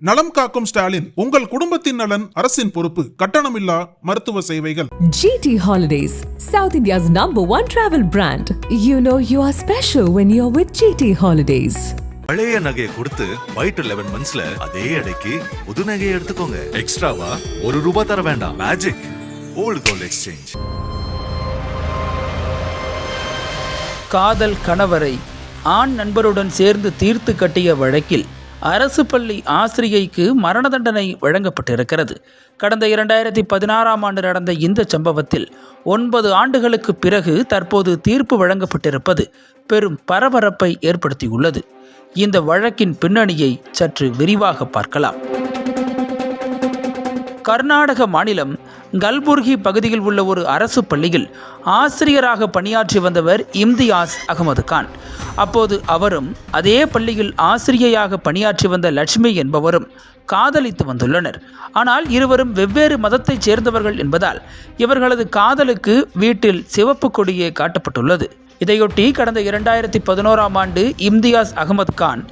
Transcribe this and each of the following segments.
நலம் காக்கும் ஸ்டாலின் உங்கள் குடும்பத்தின் நலன் அரசின் பொறுப்பு கட்டணமில்லா மருத்துவ சேவைகள். GT Holidays, South India's number one travel brand. You know you are special when you're with GT Holidays. பழைய நகையை கொடுத்து ஒயிட் லெவன் மந்த்ஸ்ல அதே எடைக்கு புது நகையை எடுத்துக்கோங்க. எக்ஸ்ட்ராவா ஒரு ரூபாய் தர வேண்டாம். மேஜிக் ஓல்ட் கோல்ட் எக்ஸ்சேஞ்ச் காதல் கணவரை ஆண் நண்பருடன் சேர்ந்து தீர்த்து கட்டிய வழக்கில் அரசு பள்ளி ஆசிரியைக்கு மரண தண்டனை வழங்கப்பட்டிருக்கிறது. கடந்த இரண்டாயிரத்தி பதினாறாம் ஆண்டு நடந்த இந்த சம்பவத்தில் ஒன்பது ஆண்டுகளுக்கு பிறகு தற்போது தீர்ப்பு வழங்கப்பட்டிருப்பது பெரும் பரபரப்பை ஏற்படுத்தியுள்ளது. இந்த வழக்கின் பின்னணியை சற்று விரிவாக பார்க்கலாம். கர்நாடக மாநிலம் கல்புர்கி பகுதியில் உள்ள ஒரு அரசு பள்ளியில் ஆசிரியராக பணியாற்றி வந்தவர் இம்தியாஸ் அகமது கான். அப்போது அவரும் அதே பள்ளியில் ஆசிரியையாக பணியாற்றி வந்த லட்சுமி என்பவரும் காதலித்து வந்துள்ளனர். ஆனால் இருவரும் வெவ்வேறு மதத்தைச் சேர்ந்தவர்கள் என்பதால் இவர்களது காதலுக்கு வீட்டில் சிவப்பு கொடியே காட்டப்பட்டுள்ளது. இதையொட்டி கடந்த இரண்டாயிரத்தி பதினோராம் ஆண்டு இம்தியாஸ் அகமது கான்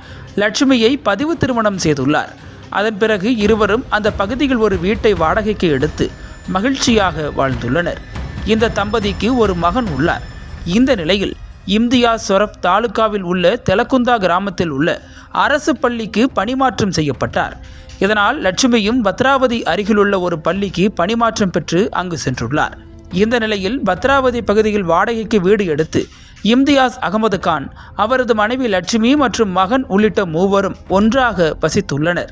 லட்சுமியை பதிவு திருமணம் செய்துள்ளார். அதன் பிறகு இருவரும் அந்த பகுதியில் ஒரு வீட்டை வாடகைக்கு எடுத்து மகிழ்ச்சியாக வாழ்ந்துள்ளனர். இந்த தம்பதிக்கு ஒரு மகன் உள்ளார். இந்த நிலையில் இம்தியாஸ் சொரப் தாலுகாவில் உள்ள தெலக்குந்தா கிராமத்தில் உள்ள அரசு பள்ளிக்கு பணிமாற்றம் செய்யப்பட்டார். இதனால் லட்சுமியும் பத்ராவதி அருகிலுள்ள ஒரு பள்ளிக்கு பணிமாற்றம் பெற்று அங்கு சென்றுள்ளார். இந்த நிலையில் பத்ராவதி பகுதியில் வாடகைக்கு வீடு எடுத்து இம்தியாஸ் அகமது கான் அவரது மனைவி லட்சுமி மற்றும் மகன் உள்ளிட்ட மூவரும் ஒன்றாக வசித்துள்ளனர்.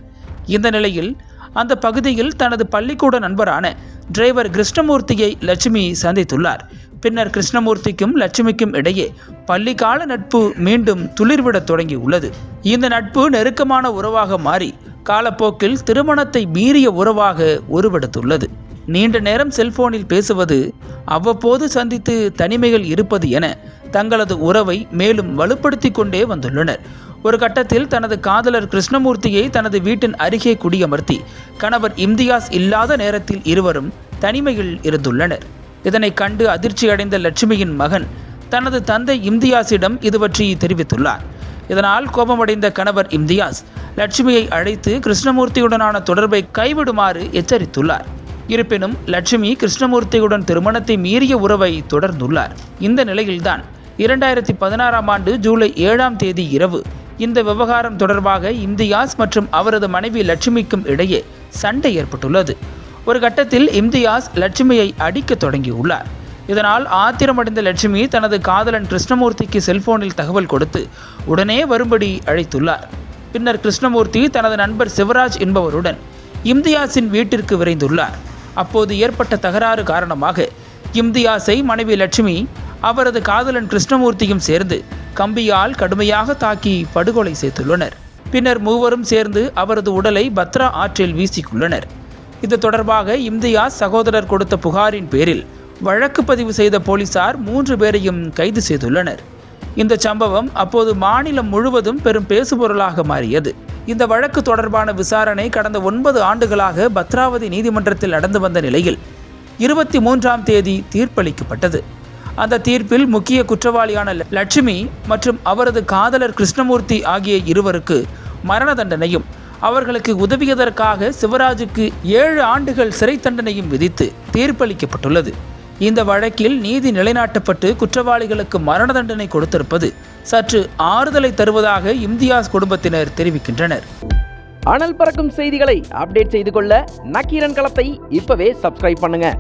இந்த நிலையில் அந்த பகுதியில் தனது பள்ளிக்கூட நண்பரான டிரைவர் கிருஷ்ணமூர்த்தியை லட்சுமி சந்தித்துள்ளார். பின்னர் கிருஷ்ணமூர்த்திக்கும் லட்சுமிக்கும் இடையே பள்ளிக்கால நட்பு மீண்டும் துளிர்விடத் தொடங்கியுள்ளது. இந்த நட்பு நெருக்கமான உறவாக மாறி காலப்போக்கில் திருமணத்தை மீறிய உறவாக உருவெடுத்துள்ளது. நீண்ட நேரம் செல்போனில் பேசுவது அவ்வப்போது சந்தித்து தனிமையில் இருப்பது என தங்களது உறவை மேலும் வலுப்படுத்தி கொண்டே வந்துள்ளனர். ஒரு கட்டத்தில் தனது காதலர் கிருஷ்ணமூர்த்தியை தனது வீட்டின் அருகே குடியமர்த்தி. கணவர் இம்தியாஸ் இல்லாத நேரத்தில் இருவரும் தனிமையில் இருந்துள்ளனர். இதனை கண்டு அதிர்ச்சி அடைந்த லட்சுமியின் மகன் தனது தந்தை இம்தியாஸிடம் இது பற்றி தெரிவித்துள்ளார். இதனால் கோபமடைந்த கணவர் இம்தியாஸ் லட்சுமியை அழைத்து கிருஷ்ணமூர்த்தியுடனான தொடர்பை கைவிடுமாறு எச்சரித்துள்ளார். இருப்பினும் லட்சுமி கிருஷ்ணமூர்த்தியுடன் திருமணத்தை மீறிய உறவை தொடர்ந்துள்ளார். இந்த நிலையில்தான் இரண்டாயிரத்தி பதினாறாம் ஆண்டு ஜூலை ஏழாம் தேதி இரவு இந்த விவகாரம் தொடர்பாக இம்தியாஸ் மற்றும் அவரது மனைவி லட்சுமிக்கும் இடையே சண்டை ஏற்பட்டுள்ளது. ஒரு கட்டத்தில் இம்தியாஸ் லட்சுமியை அடிக்கத் தொடங்கியுள்ளார். இதனால் ஆத்திரமடைந்த லட்சுமி தனது காதலன் கிருஷ்ணமூர்த்திக்கு செல்போனில் தகவல் கொடுத்து உடனே வரும்படி அழைத்துள்ளார். பின்னர் கிருஷ்ணமூர்த்தி தனது நண்பர் சிவராஜ் என்பவருடன் இம்தியாஸின் வீட்டிற்கு விரைந்துள்ளார். அப்போது ஏற்பட்ட தகராறு காரணமாக இம்தியாஸை மனைவி லட்சுமி அவரது காதலன் கிருஷ்ணமூர்த்தியும் சேர்ந்து கம்பியால் கடுமையாக தாக்கி படுகொலை செய்துள்ளனர். பின்னர் மூவரும் சேர்ந்து அவரது உடலை பத்ரா ஆற்றில் வீசிக்குள்ளனர் இது தொடர்பாக இம்தியாஸ் சகோதரர் கொடுத்த புகாரின் பேரில் வழக்கு பதிவு செய்த போலீசார் மூன்று பேரையும் கைது செய்துள்ளனர். இந்த சம்பவம் அப்போது மாநிலம் முழுவதும் பெரும் பேசுபொருளாக மாறியது. இந்த வழக்கு தொடர்பான விசாரணை கடந்த ஒன்பது ஆண்டுகளாக பத்ராவதி நீதிமன்றத்தில் நடந்து வந்த நிலையில் இருபத்தி மூன்றாம் தேதி தீர்ப்பளிக்கப்பட்டது. அந்த தீர்ப்பில் முக்கிய குற்றவாளியான ல- லட்சுமி மற்றும் அவரது காதலர் கிருஷ்ணமூர்த்தி ஆகிய இருவருக்கு மரண தண்டனையும் அவர்களுக்கு உதவியதற்காக சிவராஜுக்கு ஏழு ஆண்டுகள் சிறை தண்டனையும் விதித்து தீர்ப்பளிக்கப்பட்டுள்ளது. இந்த வழக்கில் நீதி நிலைநாட்டப்பட்டு குற்றவாளிகளுக்கு மரண தண்டனை கொடுத்திருப்பது சற்று ஆறுதலை தருவதாக இம்தியாஸ் குடும்பத்தினர் தெரிவிக்கின்றனர். அனல் பறக்கும் செய்திகளை அப்டேட் செய்து கொள்ள நக்கீரன் களத்தை இப்பவே சப்ஸ்கிரைப் பண்ணுங்க.